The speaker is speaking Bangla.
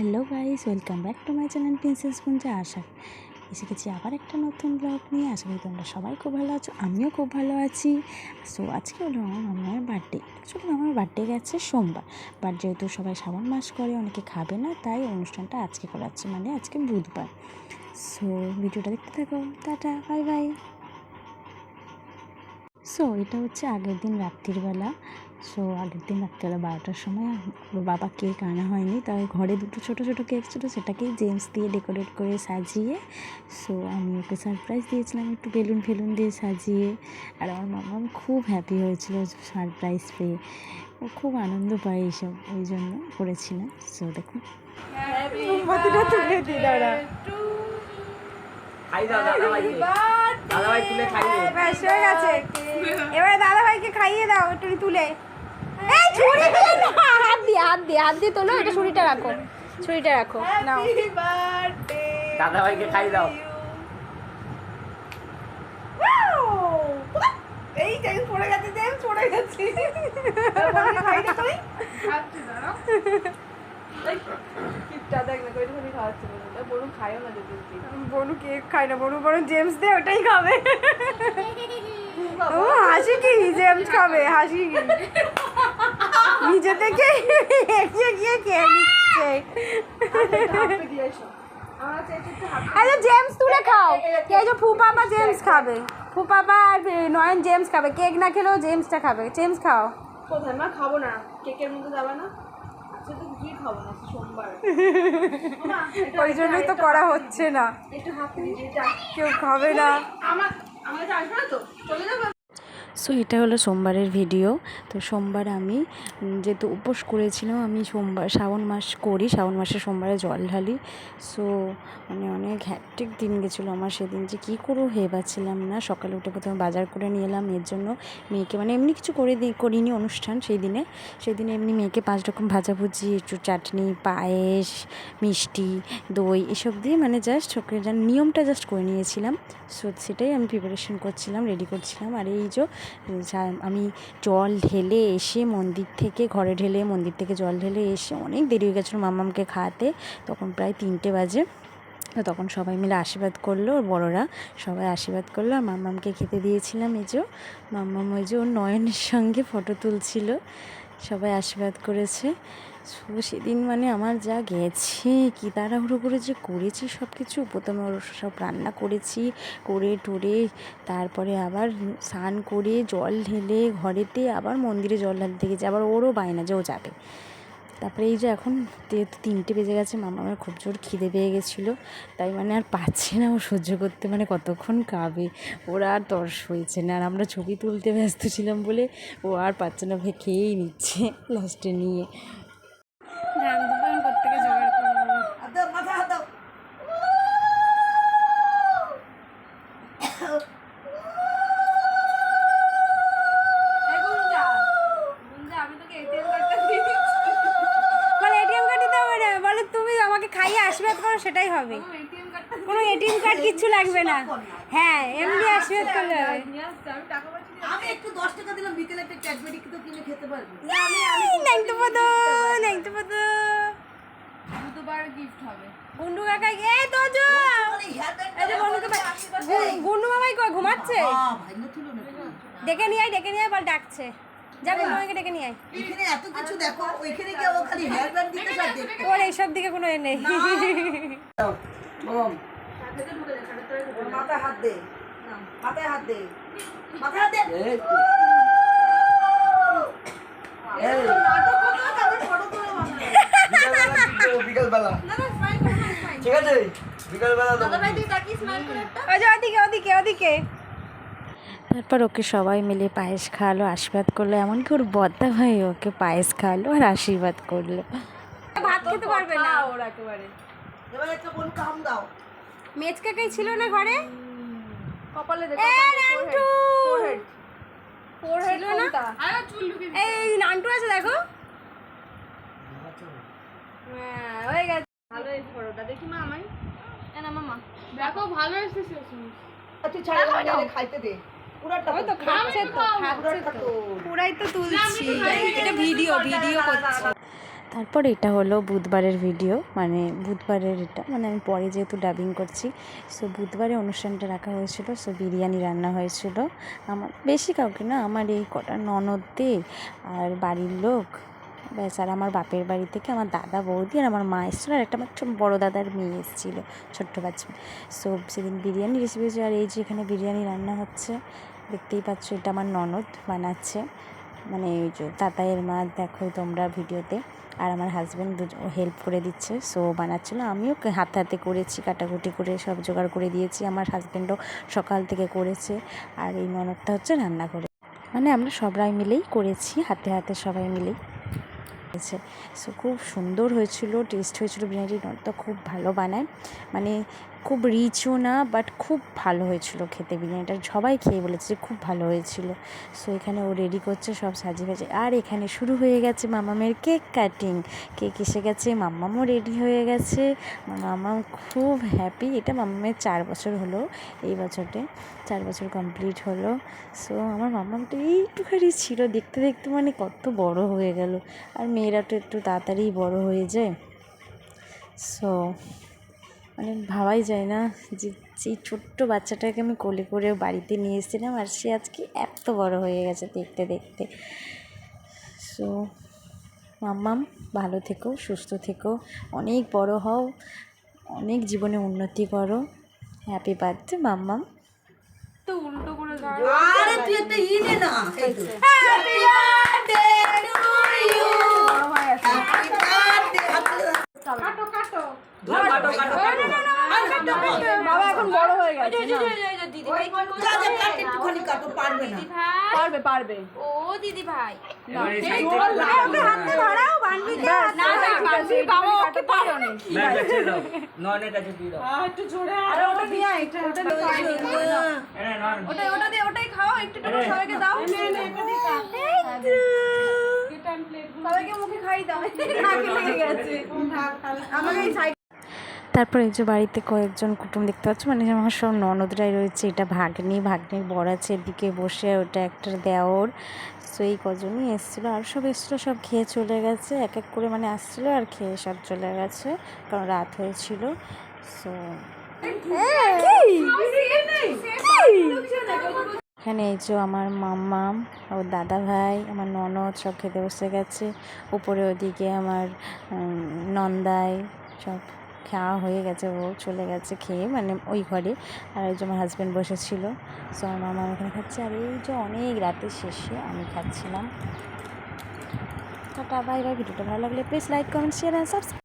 Hello guys, welcome back to my channel princess Gunja আশা এসে গেছি আবার একটা নতুন ব্লগ নিয়ে। আশা করি তোমরা সবাই খুব ভালো আছো, আমিও খুব ভালো আছি। সো আজকে হলো আমার মামার বার্থডে অ্যাকচুয়ালি আমার বার্থডে গেছে সোমবার বাট যেহেতু সবাই শ্রাবণ মাস করে, অনেকে খাবে না, তাই অনুষ্ঠানটা আজকে করাচ্ছে মানে আজকে বুধবার। সো ভিডিওটা দেখতে থাকো। টাটা বাই বাই সো এটা হচ্ছে আগের দিন রাত্রিবেলা সো আগের দিন রাত্রিবেলা বারোটার সময় ওর বাবা কেক আনা হয়নি। তাই ঘরে দুটো ছোটো ছোটো কেক ছিল সেটাকেই জেমস দিয়ে ডেকোরেট করে সাজিয়ে সো আমি ওকে সারপ্রাইজ দিয়েছিলাম একটু বেলুন ফেলুন দিয়ে সাজিয়ে। আর আমার মামা খুব হ্যাপি হয়েছিল সারপ্রাইজ পেয়ে। ও খুব আনন্দ পায় এইসব ওই জন্য করেছিলাম। সো দেখুন। দাদা ভাইকে। খাইয়ে। দাও একটু তুলে। ছুরি দিয়ে না হাত দিয়ে হাত দিয়ে হাত দিয়ে তোলো এটা ছুরিটা রাখো। ছুরিটা রাখো নাও। দাদা ভাইকে খাই দাও। এই টাইম পড়ে গেছে টাইম পড়ে গেছে। খাইটা তুই বনু কেক খায় না? বনু বরং জেমস দে ওটাই খাবে। ও হাসি কি? জেমস খাবে হাসি কি? নিজে থেকে এগিয়ে গিয়ে খেয়ে নিচ্ছে। আরে জেমস তুলে খাও। কে যে ফুপা বা জেমস খাবে। ফুপা বা আর নয়ন জেমস খাবে। কেক না খেলেও জেমসটা খাবে। জেমস খাও। কোথায়? মা খাব না। কেকের মধ্যে যাবে না? এটা- ওই জন্যই তো করা হচ্ছে না। কেউ খাবে না। সো এটা হলো সোমবারের ভিডিও তো সোমবার আমি যেহেতু উপোস করেছিলাম, আমি সোমবার, শ্রাবণ মাস করি, শ্রাবণ মাসে সোমবারে জল ঢালি। সো মানে অনেক হ্যাট্রিক দিন গেছিল আমার সেদিন যে কী করব ভেবে পাচ্ছিলাম না। সকালে উঠে প্রথমে বাজার করে নিয়ে এলাম, এর জন্য মেয়েকে মানে এমনি কিছু করে দিই করিনি অনুষ্ঠান সেই দিনে। সেই দিনে এমনি মেয়েকে পাঁচ রকম ভাজাভুজি, একটু চাটনি, পায়েস, মিষ্টি, দই, এসব দিয়ে মানে জাস্ট ওকে নিয়মটা জাস্ট করে নিয়েছিলাম। সো সেটাই আমি প্রিপারেশন করছিলাম রেডি করছিলাম। আর এই যা- আমি জল ঢেলে এসে মন্দির থেকে, ঘরে ঢেলে মন্দির থেকে জল ঢেলে এসে অনেক দেরি হয়ে গেছিল মামামকে খাওয়াতে। তখন প্রায় তিনটে বাজে। তো তখন সবাই মিলে আশীর্বাদ করল, ওর বড়রা সবাই আশীর্বাদ করল। আর মামামকে খেতে দিয়েছিলাম এই যে, মামাম ওই যে ওর নয়নের সঙ্গে ফটো তুলছিল। সবাই আশীর্বাদ করেছে। সো সেদিন মানে আমার যা গেছে, কি তাড়াহুড়ো করে যে করেছি সব কিছু প্রথমে ওর সব রান্না করেছি, করে টরে, তারপরে আবার স্নান করে জল ঢেলে ঘরেতে আবার মন্দিরে জল ঢালতে গেছে, আবার ওরও বায়না যে ও যাবে। তারপরে এই যে এখন যেহেতু তিনটে বেজে গেছে, মামা আমার খুব জোর খিদে পেয়ে গেছিল, তাই মানে আর পাচ্ছে না ও সহ্য করতে মানে কতক্ষণ কাবে ওরা আর তর্স হয়েছে না, আর আমরা ছবি তুলতে ব্যস্ত ছিলাম বলে ও আর পাচ্ছে না খেয়েই নিচ্ছে লাস্টে নিয়ে। খাইয়ে আশীর্বাদ করো সেটাই হবে। কোনো এটিএম কার্ড কিচ্ছু লাগবে না। হ্যাঁ এমনি আশীর্বাদ করলে হবে নিয়ে আসতে আমি টাকা পাচ্ছি আমি একটু দশ টাকা দিলাম বিকেলে একটা ক্যাডবেরি তো কিনে খেতে পারবি। নাইনতে পদ নাইনতে পদ। বুধবার গিফট হবে। গুন্ডু কাকা এই তো যো। এই বনুকে গুন্ডু মামাই কই ঘুমাচ্ছে? না ডেকে নিয়ে আয় ডেকে নিয়ে আয় বল ডাকছে। যা গুন্ডু মামাকে ডেকে নিয়ে আয়। এখানে এত কিছু দেখো ওইখানে গিয়ে ও খালি হেয়ার ব্যান্ড দিতে সব দেখতে ওর এইসব দিকে কোনো এ নেই। ওম মাথায় হাত দে। মাথায় হাত দে। মাথায় হাত দে। এই তো। এই, বিকালবেলা কিন্তু, বিকালবেলা। ঠিক আছে ওদিকে ওদিকে ওদিকে। তারপর ওকে সবাই মিলে পায়েস খাওয়ালো আশীর্বাদ করল এমনকি ওর বদ্দা ভাই ওকে পায়েস খাওয়ালো আর আশীর্বাদ করল। ভাত খেতে পারবে না। ওর একেবারে। এবার একটা বোন কাম দাও। মেজ কাকাই ছিল না ঘরে? কপালে দে এ নান্টু! ফোরহেড ছিল না? আরে চুল ঢুকিয়ে দে। এই নান্টু আছে দেখো। হ্যাঁ হয়ে গেছে। ভালো এই ফটোটা। দেখি মা আমায়। এ না মামা। দেখো ভালো এসেছে তুই ছাড়া খাইতে দে। ওই তো খাচ্ছে তো খাচ্ছে তো। তো। পুরাই তো তুলছি। এটা ভিডিও ভিডিও করছি। তারপর এটা হলো বুধবারের ভিডিও মানে বুধবারের এটা মানে আমি পরে যেহেতু ডাবিং করছি সো বুধবারে অনুষ্ঠানটা রাখা হয়েছিল সো বিরিয়ানি রান্না হয়েছিল। আমার বেশি কাউকে না আমার এই কটা ননদ দে আর বাড়ির লোক ব্যাস, আর আমার বাপের বাড়ি থেকে আমার দাদা বৌদি আর আমার মা এসেছিল আর একটা আমার বড়ো দাদার মেয়ে এসেছিল, ছোট্ট বাচ্চা। সো সেদিন বিরিয়ানি রেসিপি হয়েছে আর এই যে এখানে বিরিয়ানি রান্না হচ্ছে, দেখতেই পাচ্ছ এটা আমার ননদ বানাচ্ছে। মানে ওই যে তাতাইয়ের মা, দেখো তোমরা ভিডিওতে। আর আমার হাজব্যান্ড হেল্প করে দিচ্ছে সো বানাচ্ছিলো। আমিও হাতে হাতে করেছি, কাটাকুটি করে, সব জোগাড় করে দিয়েছি। আমার হাজব্যান্ডও সকাল থেকে করেছে আর এই ননদটা হচ্ছে রান্না করে। মানে আমরা সবাই মিলেই করেছি, হাতে হাতে সবাই মিলেই। হয়েছে। সো খুব সুন্দর হয়েছিল টেস্ট হয়েছিল বিরিয়ানিটি ননদটা খুব ভালো বানায়। মানে খুব রিচও না বাট খুব ভালো হয়েছিল খেতে বিরিয়ানিটা সবাই খেয়ে বলেছে যে খুব ভালো হয়েছিল। সো এখানে ও রেডি করছে, সব সাজিয়ে ভেজে আর এখানে শুরু হয়ে গেছে মামামের কেক কাটিং কেক এসে গেছে মাম্মামও রেডি হয়ে গেছে। মাম্মাম খুব হ্যাপি এটা মাম্মামের চার বছর হলো এই বছরটে চার বছর কমপ্লিট হলো। সো আমার মাম্মামটা এইটুখানি ছিল। দেখতে দেখতে মানে কত বড় হয়ে গেল। আর মেয়েরা তো একটু তাড়াতাড়ি বড় হয়ে যায়। সো মানে ভাবাই যায় না যে সেই ছোট্ট বাচ্চাটাকে আমি কোলে করে বাড়িতে নিয়ে এসেছিলাম আর সে আজকে এত বড় হয়ে গেছে দেখতে দেখতে। সো মাম্মাম ভালো থেকো সুস্থ থেকো অনেক বড় হও অনেক জীবনে উন্নতি করো। হ্যাপি বার্থডে মাম্মাম। তো উল্টো করে আরে তুই একটা ই নে না happy birthday to you Happy birthday, বাবা এখন বড় হয়ে গেছে। পারবে পারবে ও দিদি ভাই। ওটাই খাও একটু সবাইকে দাও। মুখে খাই দাও। নাকে লেগে গেছে। আমাকে তারপর এই যে বাড়িতে কয়েকজন কুটুম দেখতে পাচ্ছ মানে আমার সব ননদরাই রয়েছে, এটা ভাগ্নি, ভাগ্নির বর আছে এদিকে বসে, ওটা একটা দেওর, সো এই কজনই এসেছিল, আর সব এসেছিল, সব খেয়ে চলে গেছে, এক এক করে মানে আসছিল আর খেয়ে সব চলে গেছে, কারণ রাত হয়েছিল, সো এখানে এই যে আমার মাম্মা, ওর দাদা ভাই, আমার ননদ সব খেতে বসে গেছে, উপরে ওদিকে আমার নন্দাই সব। খাওয়া হয়ে গেছে, ও চলে গেছে খেয়ে মানে ওই ঘরে। আর ওই যে আমার হাজব্যান্ড বসেছিল। সো আমার মামা ওখানে খাচ্ছে। আর এই যে অনেক রাতের শেষে আমি খাচ্ছিলাম। টাটা বাই বাই ভিডিওটা ভালো লাগলে please like comment share and subscribe